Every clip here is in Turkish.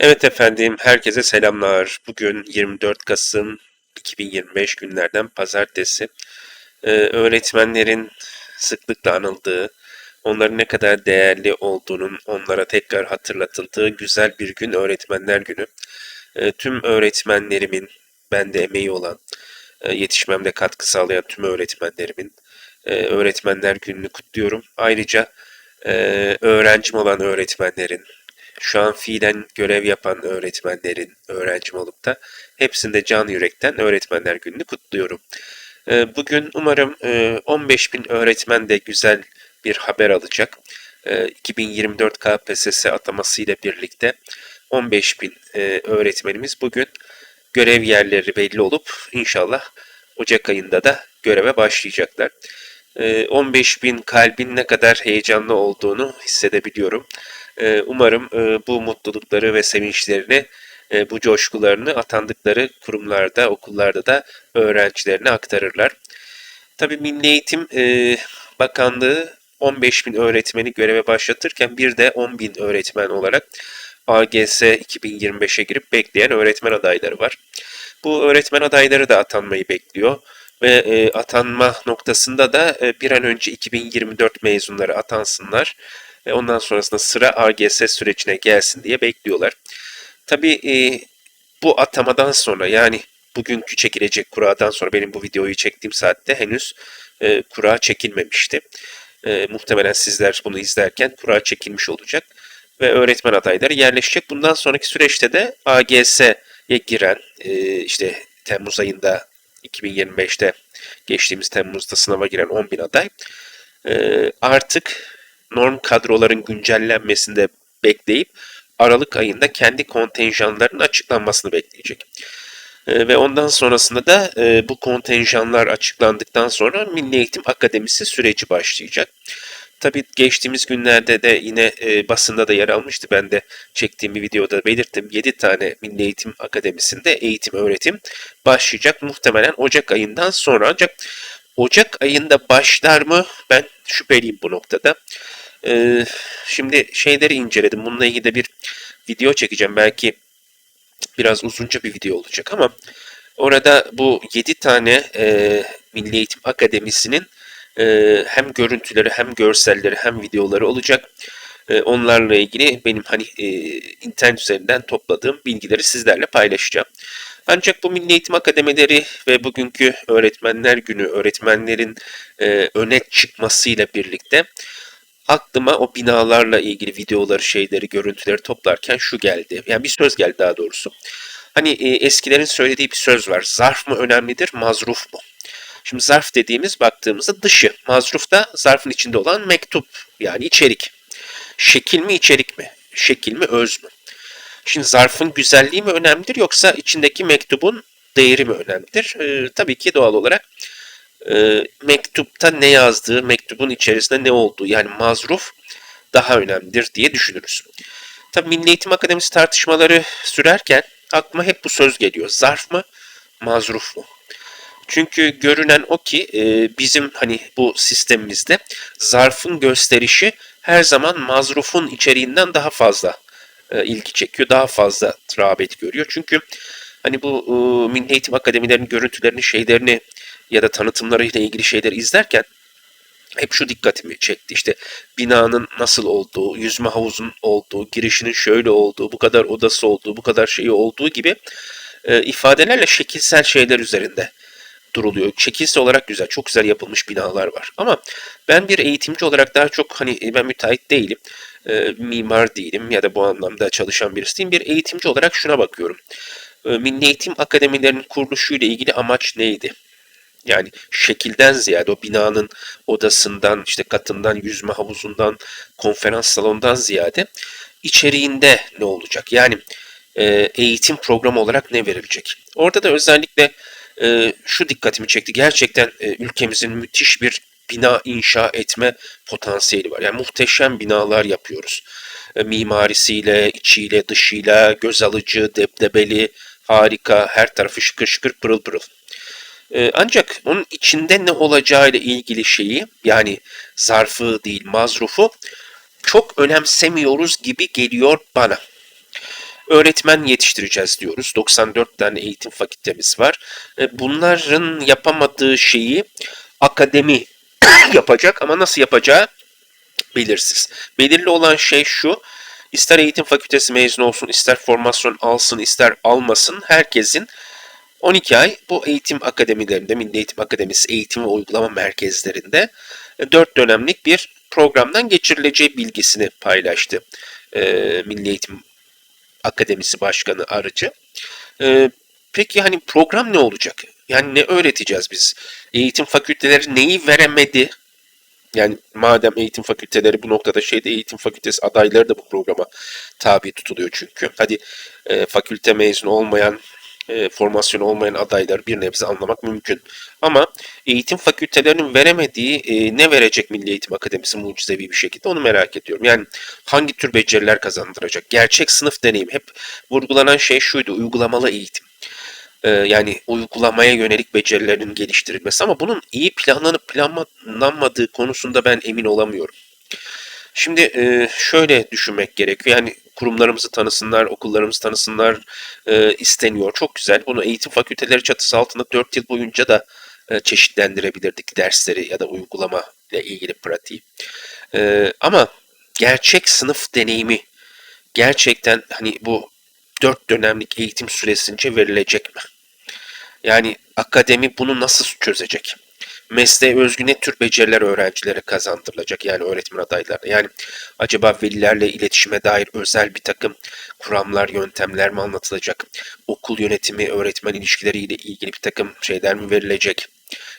Evet efendim, herkese selamlar. Bugün 24 Kasım 2025 günlerden pazartesi. Ee, öğretmenlerin sıklıkla anıldığı, onların ne kadar değerli olduğunun onlara tekrar hatırlatıldığı güzel bir gün Öğretmenler Günü. Ee, tüm öğretmenlerimin, bende emeği olan, e, yetişmemde katkı sağlayan tüm öğretmenlerimin e, Öğretmenler Günü'nü kutluyorum. Ayrıca e, öğrencim olan öğretmenlerin, şu an fiilen görev yapan öğretmenlerin, öğrencim olup da hepsinde can yürekten Öğretmenler Günü'nü kutluyorum. Ee, Bugün umarım e, 15 bin öğretmen de güzel bir haber alacak. Ee, 2024 KPSS ataması ile birlikte 15 bin e, öğretmenimiz bugün görev yerleri belli olup inşallah Ocak ayında da göreve başlayacaklar. Ee, 15 bin kalbin ne kadar heyecanlı olduğunu hissedebiliyorum. Ee, Umarım e, bu mutlulukları ve sevinçlerini, e, bu coşkularını atandıkları kurumlarda, okullarda da öğrencilerine aktarırlar. Tabii Milli Eğitim e, Bakanlığı 15 bin öğretmeni göreve başlatırken bir de 10 bin öğretmen olarak AGS 2025'e girip bekleyen öğretmen adayları var. Bu öğretmen adayları da atanmayı bekliyor ve e, atanma noktasında da e, bir an önce 2024 mezunları atansınlar ve ondan sonrasında sıra AGS sürecine gelsin diye bekliyorlar. Tabii e, bu atamadan sonra yani bugünkü çekilecek kuradan sonra benim bu videoyu çektiğim saatte henüz e, kura çekilmemişti. E, muhtemelen sizler bunu izlerken kura çekilmiş olacak ve öğretmen adayları yerleşecek. Bundan sonraki süreçte de AGS'ye giren e, işte Temmuz ayında 2025'te geçtiğimiz Temmuz'da sınava giren 10 bin aday e, artık norm kadroların güncellenmesinde bekleyip Aralık ayında kendi kontenjanlarının açıklanmasını bekleyecek. E, ve ondan sonrasında da e, bu kontenjanlar açıklandıktan sonra Milli Eğitim Akademisi süreci başlayacak. Tabii geçtiğimiz günlerde de yine e, basında da yer almıştı. Ben de çektiğim bir videoda belirttim. 7 tane Milli Eğitim Akademisi'nde eğitim öğretim başlayacak. Muhtemelen Ocak ayından sonra ancak Ocak ayında başlar mı? Ben şüpheliyim bu noktada. Ee, şimdi şeyleri inceledim. Bununla ilgili de bir video çekeceğim. Belki biraz uzunca bir video olacak ama orada bu 7 tane e, Milli Eğitim Akademisi'nin e, hem görüntüleri hem görselleri hem videoları olacak. E, onlarla ilgili benim hani e, internet üzerinden topladığım bilgileri sizlerle paylaşacağım. Ancak bu Milli Eğitim Akademileri ve bugünkü Öğretmenler Günü öğretmenlerin e, öne çıkmasıyla birlikte aklıma o binalarla ilgili videoları, şeyleri, görüntüleri toplarken şu geldi. Yani bir söz geldi daha doğrusu. Hani e, eskilerin söylediği bir söz var. Zarf mı önemlidir, mazruf mu? Şimdi zarf dediğimiz baktığımızda dışı. Mazruf da zarfın içinde olan mektup yani içerik. Şekil mi içerik mi? Şekil mi öz mü? Şimdi zarfın güzelliği mi önemlidir yoksa içindeki mektubun değeri mi önemlidir? Ee, tabii ki doğal olarak e, mektupta ne yazdığı, mektubun içerisinde ne olduğu yani mazruf daha önemlidir diye düşünürüz. Tabii Milli Eğitim Akademisi tartışmaları sürerken aklıma hep bu söz geliyor. Zarf mı, mazruf mu? Çünkü görünen o ki e, bizim hani bu sistemimizde zarfın gösterişi her zaman mazrufun içeriğinden daha fazla e, ilgi çekiyor. Daha fazla rağbet görüyor. Çünkü hani bu e, Milli Eğitim Akademilerinin görüntülerini, şeylerini ya da tanıtımlarıyla ilgili şeyleri izlerken hep şu dikkatimi çekti. İşte binanın nasıl olduğu, yüzme havuzun olduğu, girişinin şöyle olduğu, bu kadar odası olduğu, bu kadar şeyi olduğu gibi e, ifadelerle şekilsel şeyler üzerinde duruluyor. Şekilsel olarak güzel, çok güzel yapılmış binalar var. Ama ben bir eğitimci olarak daha çok hani ben müteahhit değilim, e, mimar değilim ya da bu anlamda çalışan birisi değilim. Bir eğitimci olarak şuna bakıyorum. E, Milli Eğitim Akademilerinin kuruluşuyla ilgili amaç neydi? Yani şekilden ziyade o binanın odasından, işte katından, yüzme havuzundan, konferans salonundan ziyade içeriğinde ne olacak? Yani e, eğitim programı olarak ne verilecek? Orada da özellikle e, şu dikkatimi çekti. Gerçekten e, ülkemizin müthiş bir bina inşa etme potansiyeli var. Yani muhteşem binalar yapıyoruz. E, mimarisiyle, içiyle, dışıyla, göz alıcı, debdebeli, harika, her tarafı şıkır şıkır pırıl pırıl. E, ancak onun içinde ne olacağıyla ilgili şeyi yani zarfı değil mazrufu çok önemsemiyoruz gibi geliyor bana. Öğretmen yetiştireceğiz diyoruz. 94 tane eğitim fakültemiz var. E, bunların yapamadığı şeyi akademi yapacak ama nasıl yapacağı belirsiz. Belirli olan şey şu. İster eğitim fakültesi mezunu olsun, ister formasyon alsın, ister almasın herkesin 12 ay bu eğitim akademilerinde, Milli Eğitim Akademisi eğitim ve uygulama merkezlerinde 4 dönemlik bir programdan geçirileceği bilgisini paylaştı. E, Milli Eğitim Akademisi Başkanı Arıcı. E, peki hani program ne olacak? Yani ne öğreteceğiz biz? Eğitim fakülteleri neyi veremedi? Yani madem eğitim fakülteleri bu noktada şeyde eğitim fakültesi adayları da bu programa tabi tutuluyor çünkü. Hadi e, fakülte mezunu olmayan, e, formasyon olmayan adayları bir nebze anlamak mümkün. Ama eğitim fakültelerinin veremediği e, ne verecek Milli Eğitim Akademisi mucizevi bir şekilde onu merak ediyorum. Yani hangi tür beceriler kazandıracak? Gerçek sınıf deneyim. Hep vurgulanan şey şuydu, uygulamalı eğitim. E, yani uygulamaya yönelik becerilerin geliştirilmesi ama bunun iyi planlanıp planlanmadığı konusunda ben emin olamıyorum. Şimdi e, şöyle düşünmek gerekiyor. Yani kurumlarımızı tanısınlar, okullarımızı tanısınlar e, isteniyor. Çok güzel. Bunu eğitim fakülteleri çatısı altında 4 yıl boyunca da e, çeşitlendirebilirdik dersleri ya da uygulama ile ilgili pratiği. E, ama gerçek sınıf deneyimi gerçekten hani bu 4 dönemlik eğitim süresince verilecek mi? Yani akademi bunu nasıl çözecek? Mesleğe özgü ne tür beceriler öğrencilere kazandırılacak yani öğretmen adaylarına? Yani acaba velilerle iletişime dair özel bir takım kuramlar, yöntemler mi anlatılacak? Okul yönetimi, öğretmen ilişkileriyle ilgili bir takım şeyler mi verilecek?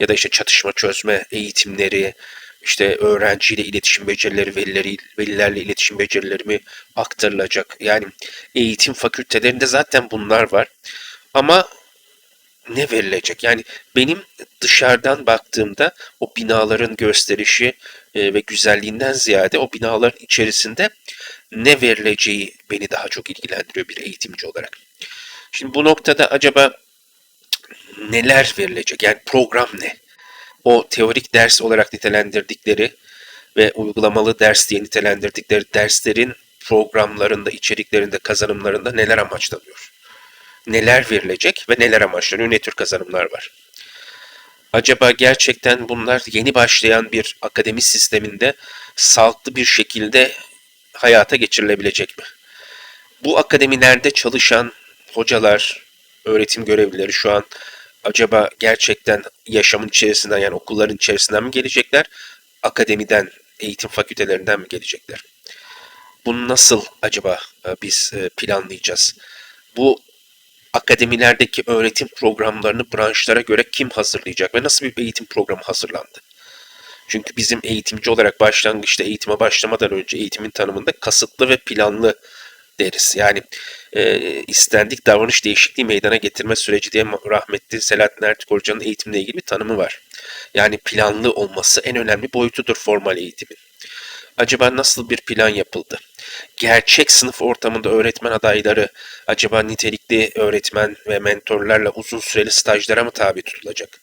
Ya da işte çatışma çözme eğitimleri, işte öğrenciyle iletişim becerileri, velileri, velilerle iletişim becerileri mi aktarılacak? Yani eğitim fakültelerinde zaten bunlar var. Ama ne verilecek? Yani benim dışarıdan baktığımda o binaların gösterişi e, ve güzelliğinden ziyade o binaların içerisinde ne verileceği beni daha çok ilgilendiriyor bir eğitimci olarak. Şimdi bu noktada acaba neler verilecek? Yani program ne? O teorik ders olarak nitelendirdikleri ve uygulamalı ders diye nitelendirdikleri derslerin programlarında, içeriklerinde, kazanımlarında neler amaçlanıyor? Neler verilecek ve neler amaçlanıyor, ne tür kazanımlar var. Acaba gerçekten bunlar yeni başlayan bir akademi sisteminde sağlıklı bir şekilde hayata geçirilebilecek mi? Bu akademilerde çalışan hocalar, öğretim görevlileri şu an acaba gerçekten yaşamın içerisinden yani okulların içerisinden mi gelecekler? Akademiden, eğitim fakültelerinden mi gelecekler? Bunu nasıl acaba e, biz e, planlayacağız? Bu akademilerdeki öğretim programlarını branşlara göre kim hazırlayacak ve nasıl bir eğitim programı hazırlandı? Çünkü bizim eğitimci olarak başlangıçta eğitime başlamadan önce eğitimin tanımında kasıtlı ve planlı deriz. Yani e, istendik davranış değişikliği meydana getirme süreci diye rahmetli Selahattin Ertuğ Hoca'nın eğitimle ilgili bir tanımı var. Yani planlı olması en önemli boyutudur formal eğitimin. Acaba nasıl bir plan yapıldı? Gerçek sınıf ortamında öğretmen adayları acaba nitelikli öğretmen ve mentorlarla uzun süreli stajlara mı tabi tutulacak?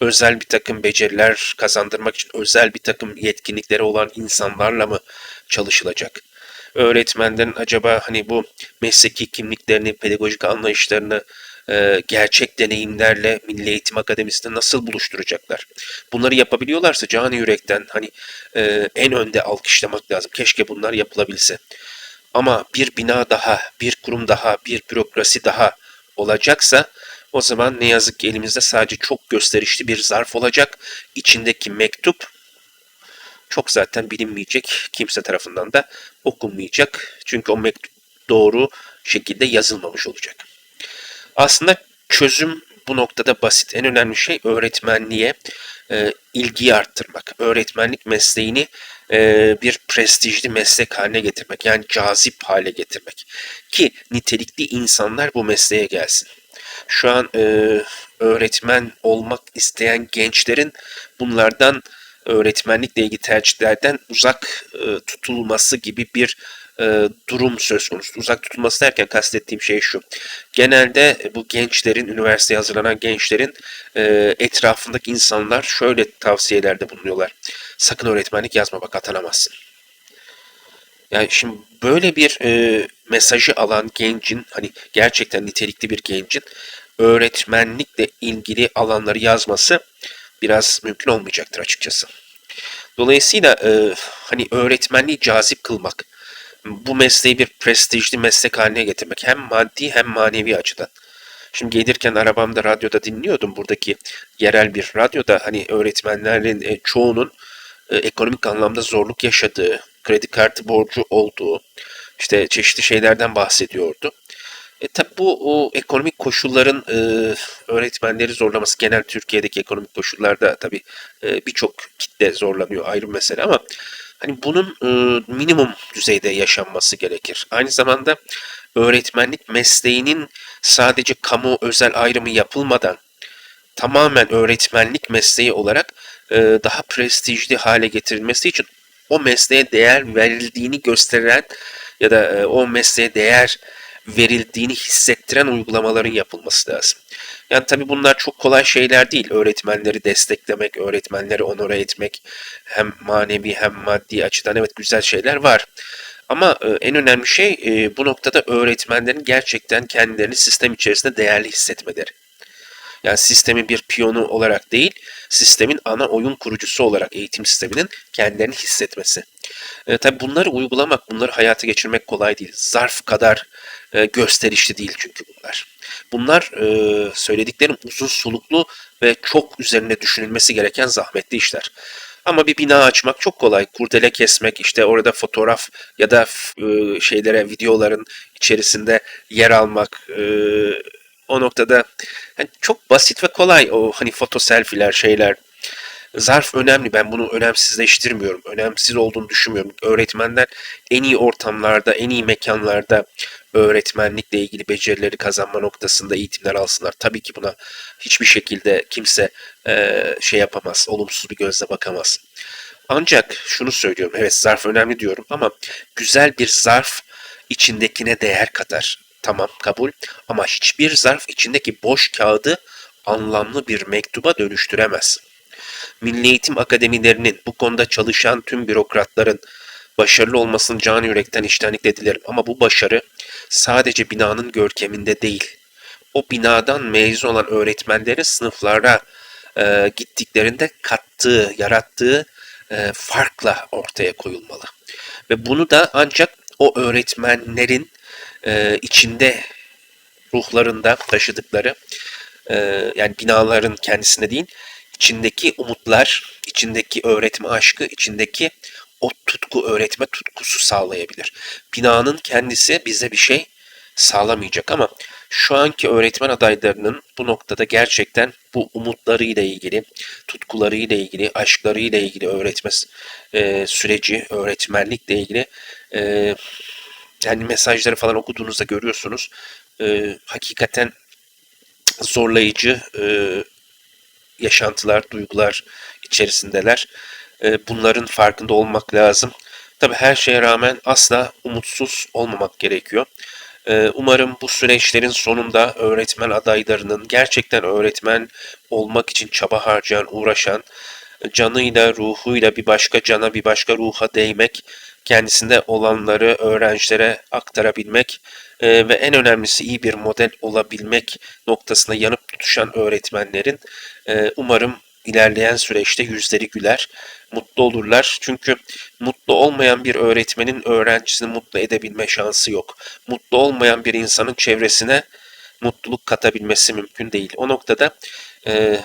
Özel bir takım beceriler kazandırmak için özel bir takım yetkinlikleri olan insanlarla mı çalışılacak? Öğretmenlerin acaba hani bu mesleki kimliklerini, pedagojik anlayışlarını e, gerçek deneyimlerle Milli Eğitim Akademisi'nde nasıl buluşturacaklar? Bunları yapabiliyorlarsa canı yürekten hani e, en önde alkışlamak lazım. Keşke bunlar yapılabilse. Ama bir bina daha, bir kurum daha, bir bürokrasi daha olacaksa o zaman ne yazık ki elimizde sadece çok gösterişli bir zarf olacak. İçindeki mektup çok zaten bilinmeyecek. Kimse tarafından da okunmayacak. Çünkü o mektup doğru şekilde yazılmamış olacak. Aslında çözüm bu noktada basit. En önemli şey öğretmenliğe e, ilgiyi arttırmak. Öğretmenlik mesleğini e, bir prestijli meslek haline getirmek. Yani cazip hale getirmek. Ki nitelikli insanlar bu mesleğe gelsin. Şu an e, öğretmen olmak isteyen gençlerin bunlardan öğretmenlikle ilgili tercihlerden uzak e, tutulması gibi bir e, durum söz konusu. Uzak tutulması derken kastettiğim şey şu. Genelde bu gençlerin, üniversiteye hazırlanan gençlerin e, etrafındaki insanlar şöyle tavsiyelerde bulunuyorlar. Sakın öğretmenlik yazma bak atanamazsın. Yani şimdi böyle bir e, mesajı alan gencin hani gerçekten nitelikli bir gencin öğretmenlikle ilgili alanları yazması biraz mümkün olmayacaktır açıkçası. Dolayısıyla e, hani öğretmenliği cazip kılmak, bu mesleği bir prestijli meslek haline getirmek hem maddi hem manevi açıdan. Şimdi gelirken arabamda radyoda dinliyordum buradaki yerel bir radyoda hani öğretmenlerin e, çoğunun e, ekonomik anlamda zorluk yaşadığı, kredi kartı borcu olduğu, işte çeşitli şeylerden bahsediyordu. E tabi bu o ekonomik koşulların e, öğretmenleri zorlaması genel Türkiye'deki ekonomik koşullarda tabi e, birçok kitle zorlanıyor ayrı mesele ama hani bunun e, minimum düzeyde yaşanması gerekir. Aynı zamanda öğretmenlik mesleğinin sadece kamu özel ayrımı yapılmadan tamamen öğretmenlik mesleği olarak e, daha prestijli hale getirilmesi için o mesleğe değer verildiğini gösteren ya da e, o mesleğe değer verildiğini hissettiren uygulamaların yapılması lazım. Yani tabii bunlar çok kolay şeyler değil. Öğretmenleri desteklemek, öğretmenleri onore etmek hem manevi hem maddi açıdan evet güzel şeyler var. Ama e, en önemli şey e, bu noktada öğretmenlerin gerçekten kendilerini sistem içerisinde değerli hissetmeleri. Yani sistemin bir piyonu olarak değil, sistemin ana oyun kurucusu olarak eğitim sisteminin kendilerini hissetmesi. E, tabii bunları uygulamak, bunları hayata geçirmek kolay değil. Zarf kadar e, gösterişli değil çünkü bunlar. Bunlar e, söylediklerim uzun soluklu ve çok üzerine düşünülmesi gereken zahmetli işler. Ama bir bina açmak çok kolay. Kurdele kesmek, işte orada fotoğraf ya da e, şeylere, videoların içerisinde yer almak, e, o noktada hani çok basit ve kolay o hani foto selfiler şeyler. Zarf önemli. Ben bunu önemsizleştirmiyorum. Önemsiz olduğunu düşünmüyorum. Öğretmenler en iyi ortamlarda, en iyi mekanlarda öğretmenlikle ilgili becerileri kazanma noktasında eğitimler alsınlar. Tabii ki buna hiçbir şekilde kimse e, şey yapamaz, olumsuz bir gözle bakamaz. Ancak şunu söylüyorum, evet zarf önemli diyorum ama güzel bir zarf içindekine değer katar. Tamam kabul ama hiçbir zarf içindeki boş kağıdı anlamlı bir mektuba dönüştüremez. Milli Eğitim Akademilerinin bu konuda çalışan tüm bürokratların başarılı olmasını can yürekten iştenlikle dilerim. Ama bu başarı sadece binanın görkeminde değil. O binadan mezun olan öğretmenlerin sınıflara e, gittiklerinde kattığı, yarattığı e, farkla ortaya koyulmalı. Ve bunu da ancak o öğretmenlerin e, içinde ruhlarında taşıdıkları e, yani binaların kendisinde değil içindeki umutlar, içindeki öğretme aşkı, içindeki o tutku, öğretme tutkusu sağlayabilir. Binanın kendisi bize bir şey sağlamayacak ama şu anki öğretmen adaylarının bu noktada gerçekten bu umutlarıyla ilgili, tutkularıyla ilgili, aşklarıyla ilgili öğretme e, süreci, öğretmenlikle ilgili e, yani mesajları falan okuduğunuzda görüyorsunuz. E, hakikaten zorlayıcı e, yaşantılar, duygular içerisindeler. E, bunların farkında olmak lazım. Tabi her şeye rağmen asla umutsuz olmamak gerekiyor. E, umarım bu süreçlerin sonunda öğretmen adaylarının gerçekten öğretmen olmak için çaba harcayan, uğraşan, canıyla, ruhuyla bir başka cana, bir başka ruha değmek, kendisinde olanları öğrencilere aktarabilmek e, ve en önemlisi iyi bir model olabilmek noktasında yanıp tutuşan öğretmenlerin e, umarım ilerleyen süreçte yüzleri güler, mutlu olurlar. Çünkü mutlu olmayan bir öğretmenin öğrencisini mutlu edebilme şansı yok. Mutlu olmayan bir insanın çevresine mutluluk katabilmesi mümkün değil. O noktada e,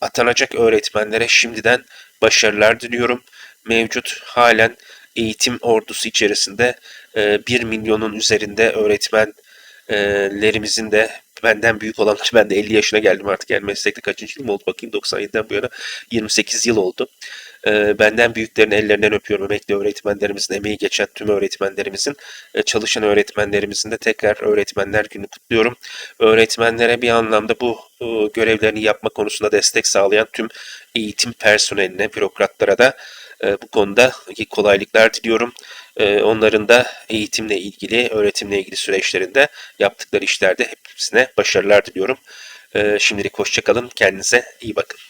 atanacak öğretmenlere şimdiden başarılar diliyorum. Mevcut halen eğitim ordusu içerisinde e, 1 milyonun üzerinde öğretmenlerimizin de benden büyük olanlar ben de 50 yaşına geldim artık yani meslekte kaçıncı yılım oldu bakayım 97'den bu yana 28 yıl oldu. E, benden büyüklerin ellerinden öpüyorum emekli öğretmenlerimizin emeği geçen tüm öğretmenlerimizin e, çalışan öğretmenlerimizin de tekrar öğretmenler günü kutluyorum. Öğretmenlere bir anlamda bu e, görevlerini yapma konusunda destek sağlayan tüm eğitim personeline, bürokratlara da e, bu konuda kolaylıklar diliyorum. E, onların da eğitimle ilgili, öğretimle ilgili süreçlerinde yaptıkları işlerde hepsine başarılar diliyorum. E, şimdilik hoşçakalın. Kendinize iyi bakın.